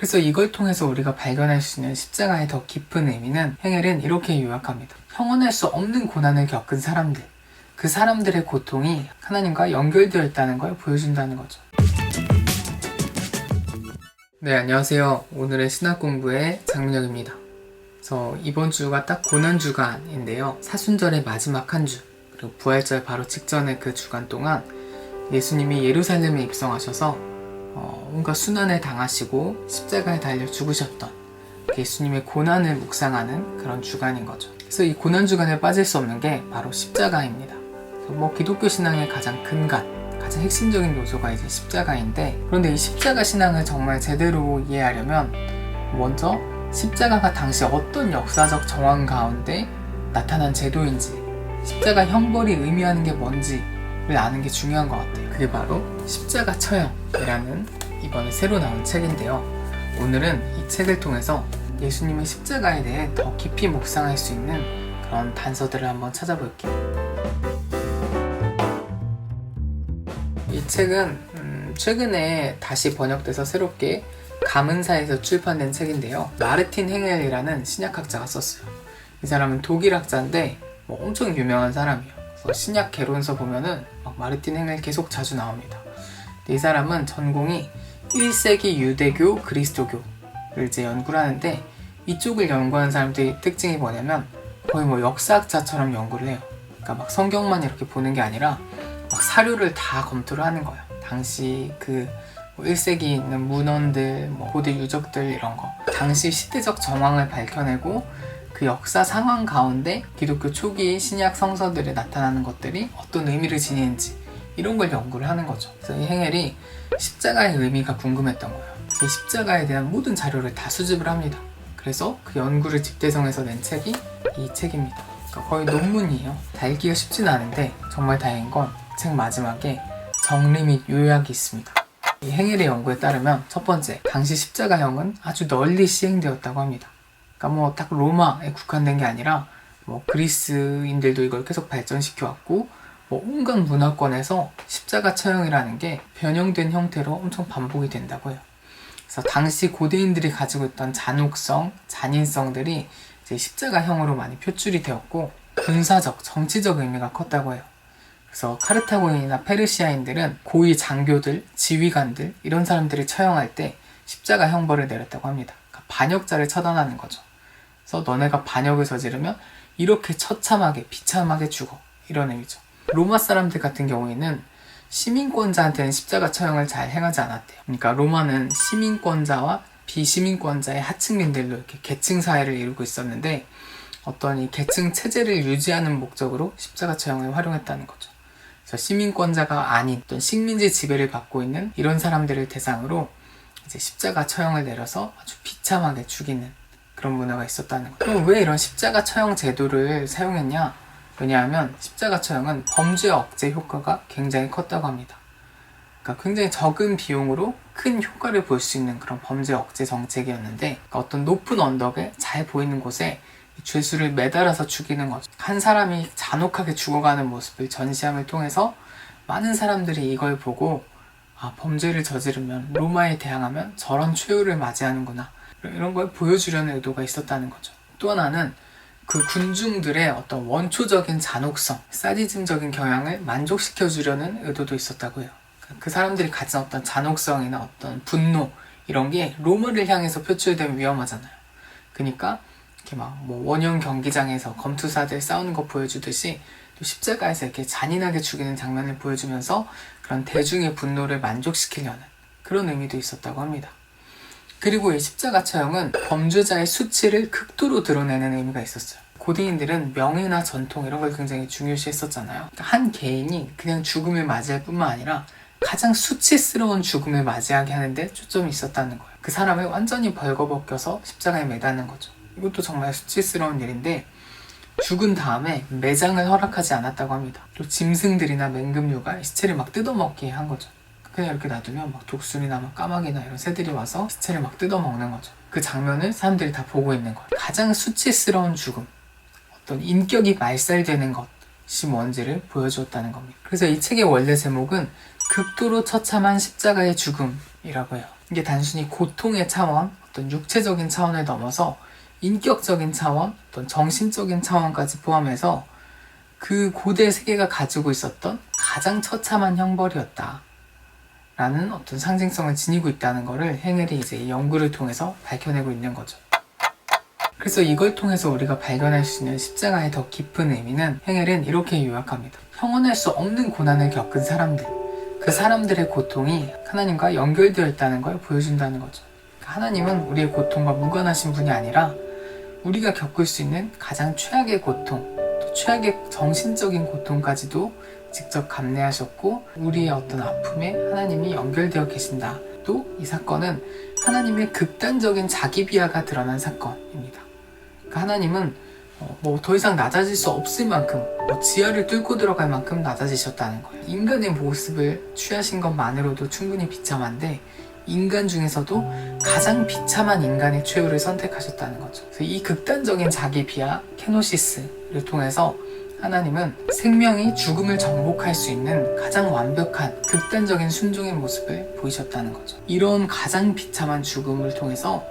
그래서 이걸 통해서 우리가 발견할 수 있는 십자가의 더 깊은 의미는 행엘은 이렇게 요약합니다. 형언할 수 없는 고난을 겪은 사람들, 그 사람들의 고통이 하나님과 연결되어 있다는 걸 보여준다는 거죠. 네, 안녕하세요. 오늘의 신학 공부의 장민혁입니다. 그래서 이번 주가 딱 고난 주간인데요. 사순절의 마지막 한 주, 그리고 부활절 바로 직전의 그 주간 동안 예수님이 예루살렘에 입성하셔서 어, 온갖 순환을 당하시고 십자가에 달려 죽으셨던 예수님의 고난을 묵상하는 그런 주간인 거죠. 그래서 이 고난 주간에 빠질 수 없는 게 바로 십자가입니다. 뭐 기독교 신앙의 가장 근간, 가장 핵심적인 요소가 이제 십자가인데 그런데 이 십자가 신앙을 정말 제대로 이해하려면 먼저 십자가가 당시 어떤 역사적 정황 가운데 나타난 제도인지 십자가 형벌이 의미하는 게 뭔지 를 아는 게 중요한 것 같아요. 그게 바로 십자가 처형이라는 이번에 새로 나온 책인데요. 오늘은 이 책을 통해서 예수님의 십자가에 대해 더 깊이 묵상할 수 있는 그런 단서들을 한번 찾아볼게요. 이 책은 음, 최근에 다시 번역돼서 새롭게 가문사에서 출판된 책인데요. 마르틴 행엘이라는 신약학자가 썼어요. 이 사람은 독일 학자인데 뭐 엄청 유명한 사람이에요. 그래서 신약 개론서 보면은 막 마르틴 행엘 계속 자주 나옵니다. 이 사람은 전공이 1세기 유대교 그리스도교를 이제 연구를 하는데 이쪽을 연구하는 사람들의 특징이 뭐냐면 거의 뭐 역사학자처럼 연구를 해요. 그러니까 막 성경만 이렇게 보는 게 아니라 막 사료를 다 검토를 하는 거예요. 당시 그 1세기 있는 문헌들, 뭐 고대 유적들 이런 거. 당시 시대적 정황을 밝혀내고 그 역사 상황 가운데 기독교 초기 신약 성서들에 나타나는 것들이 어떤 의미를 지니는지 이런 걸 연구를 하는 거죠. 그래서 이 행엘이 십자가의 의미가 궁금했던 거예요. 이 십자가에 대한 모든 자료를 다 수집을 합니다. 그래서 그 연구를 집대성해서 낸 책이 이 책입니다. 그러니까 거의 논문이에요. 다 읽기가 쉽진 않은데 정말 다행인 건 책 마지막에 정리 및 요약이 있습니다. 이 행일의 연구에 따르면 첫 번째, 당시 십자가형은 아주 널리 시행되었다고 합니다. 그러니까 뭐 딱 로마에 국한된 게 아니라 뭐 그리스인들도 이걸 계속 발전시켜 왔고 뭐 온갖 문화권에서 십자가 처형이라는 게 변형된 형태로 엄청 반복이 된다고 해요. 그래서 당시 고대인들이 가지고 있던 잔혹성, 잔인성들이 이제 십자가형으로 많이 표출이 되었고 군사적, 정치적 의미가 컸다고 해요. 그래서 카르타고인이나 페르시아인들은 고위 장교들, 지휘관들 이런 사람들을 처형할 때 십자가 형벌을 내렸다고 합니다. 그러니까 반역자를 처단하는 거죠. 그래서 너네가 반역을 저지르면 이렇게 처참하게 비참하게 죽어 이런 의미죠. 로마 사람들 같은 경우에는 시민권자한테는 십자가 처형을 잘 행하지 않았대요. 그러니까 로마는 시민권자와 비시민권자의 하층민들로 이렇게 계층 사회를 이루고 있었는데 어떤 이 계층 체제를 유지하는 목적으로 십자가 처형을 활용했다는 거죠. 그래서 시민권자가 아닌 어떤 식민지 지배를 받고 있는 이런 사람들을 대상으로 이제 십자가 처형을 내려서 아주 비참하게 죽이는 그런 문화가 있었다는 거죠. 그럼 왜 이런 십자가 처형 제도를 사용했냐? 왜냐하면 십자가 처형은 범죄 억제 효과가 굉장히 컸다고 합니다. 그러니까 굉장히 적은 비용으로 큰 효과를 볼 수 있는 그런 범죄 억제 정책이었는데 그러니까 어떤 높은 언덕에 잘 보이는 곳에 이 죄수를 매달아서 죽이는 거죠. 한 사람이 잔혹하게 죽어가는 모습을 전시함을 통해서 많은 사람들이 이걸 보고 아, 범죄를 저지르면 로마에 대항하면 저런 최후를 맞이하는구나. 이런 걸 보여주려는 의도가 있었다는 거죠. 또 하나는 그 군중들의 어떤 원초적인 잔혹성, 사디즘적인 경향을 만족시켜 주려는 의도도 있었다고 해요. 그 사람들이 가진 어떤 잔혹성이나 어떤 분노 이런 게 로마를 향해서 표출되면 위험하잖아요. 그러니까 이렇게 막 뭐 원형 경기장에서 검투사들 싸우는 거 보여주듯이 또 십자가에서 이렇게 잔인하게 죽이는 장면을 보여주면서 그런 대중의 분노를 만족시키려는 그런 의미도 있었다고 합니다. 그리고 이 십자가 처형은 범죄자의 수치를 극도로 드러내는 의미가 있었어요. 고대인들은 명예나 전통 이런 걸 굉장히 중요시 했었잖아요. 그러니까 한 개인이 그냥 죽음을 맞이할 뿐만 아니라 가장 수치스러운 죽음을 맞이하게 하는데 초점이 있었다는 거예요. 그 사람을 완전히 벌거벗겨서 십자가에 매다는 거죠. 이것도 정말 수치스러운 일인데 죽은 다음에 매장을 허락하지 않았다고 합니다. 또 짐승들이나 맹금류가 시체를 막 뜯어먹게 한 거죠. 그냥 이렇게 놔두면 막 독수리나 막 까마귀나 이런 새들이 와서 시체를 막 뜯어먹는 거죠. 그 장면을 사람들이 다 보고 있는 거예요. 가장 수치스러운 죽음, 어떤 인격이 말살되는 것이 뭔지를 보여주었다는 겁니다. 그래서 이 책의 원래 제목은 극도로 처참한 십자가의 죽음이라고 해요. 이게 단순히 고통의 차원, 어떤 육체적인 차원을 넘어서 인격적인 차원, 어떤 정신적인 차원까지 포함해서 그 고대 세계가 가지고 있었던 가장 처참한 형벌이었다. 라는 어떤 상징성을 지니고 있다는 것을 행엘이 이제 이 연구를 통해서 밝혀내고 있는 거죠. 그래서 이걸 통해서 우리가 발견할 수 있는 십자가의 더 깊은 의미는 행엘은 이렇게 요약합니다. 형언할 수 없는 고난을 겪은 사람들, 그 사람들의 고통이 하나님과 연결되어 있다는 걸 보여준다는 거죠. 그러니까 하나님은 우리의 고통과 무관하신 분이 아니라 우리가 겪을 수 있는 가장 최악의 고통, 또 최악의 정신적인 고통까지도 직접 감내하셨고 우리의 어떤 아픔에 하나님이 연결되어 계신다. 또 이 사건은 하나님의 극단적인 자기 비하가 드러난 사건입니다. 그러니까 하나님은 뭐 더 이상 낮아질 수 없을 만큼 뭐 지하를 뚫고 들어갈 만큼 낮아지셨다는 거예요. 인간의 모습을 취하신 것만으로도 충분히 비참한데 인간 중에서도 가장 비참한 인간의 최후를 선택하셨다는 거죠. 이 극단적인 자기 비하 케노시스를 통해서 하나님은 생명이 죽음을 정복할 수 있는 가장 완벽한 극단적인 순종의 모습을 보이셨다는 거죠. 이런 가장 비참한 죽음을 통해서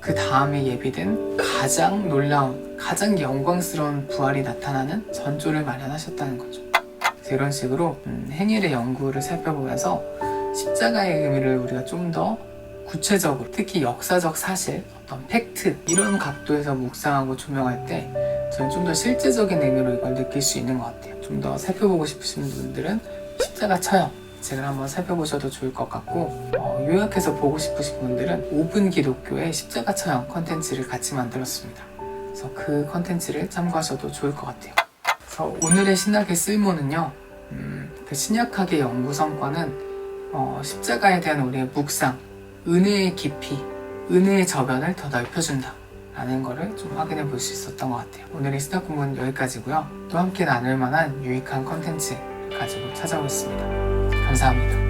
그 다음에 예비된 가장 놀라운, 가장 영광스러운 부활이 나타나는 전조를 마련하셨다는 거죠. 이런 식으로 음, 행일의 연구를 살펴보면서 십자가의 의미를 우리가 좀 더 구체적으로 특히 역사적 사실, 어떤 팩트 이런 각도에서 묵상하고 조명할 때 저는 좀 더 실제적인 의미로 이걸 느낄 수 있는 것 같아요. 좀 더 살펴보고 싶으신 분들은 십자가 처형 책을 한번 살펴보셔도 좋을 것 같고 어, 요약해서 보고 싶으신 분들은 5분 기독교의 십자가 처형 컨텐츠를 같이 만들었습니다. 그래서 그 컨텐츠를 참고하셔도 좋을 것 같아요. 그래서 오늘의 신학의 쓸모는요. 음, 그 신약학의 연구 성과는 어, 십자가에 대한 우리의 묵상, 은혜의 깊이, 은혜의 저변을 더 넓혀준다. 라는 거를 좀 확인해 볼 수 있었던 것 같아요. 오늘의 스타 공부는 여기까지고요. 또 함께 나눌 만한 유익한 컨텐츠 가지고 찾아오겠습니다. 감사합니다.